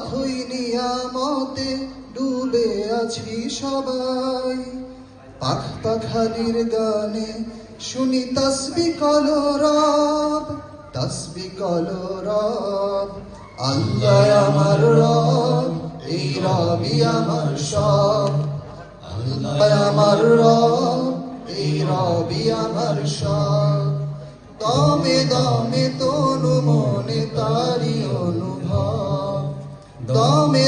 অথই নিয়ামতে ডুবে আছি সবাই। পাখ পাখালির গানে শুনি তসবি কলরব তসবি কলরব আল্লাহ আমার রব, এই রবি আমার সব। আল্লাহ আমার রব, এই রবি আমার সব। দমে দমে তনু মনে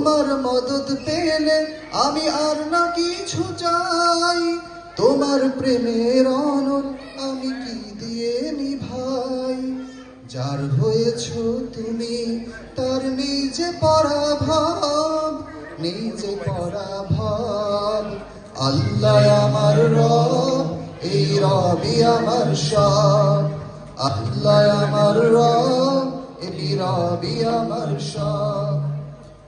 তোমার মদত পেলে আমি আর না কিছু চাই। তোমার প্রেমের অনল আমি কি দিয়ে নিভাই? যার হয়েছ তুমি, তার নিজে পড়া ভাব নিজে পড়া ভাব আল্লাহ আমার রব, এই রবি আমার সব। আল্লাহ আমার রব, এই রবি আমার সব।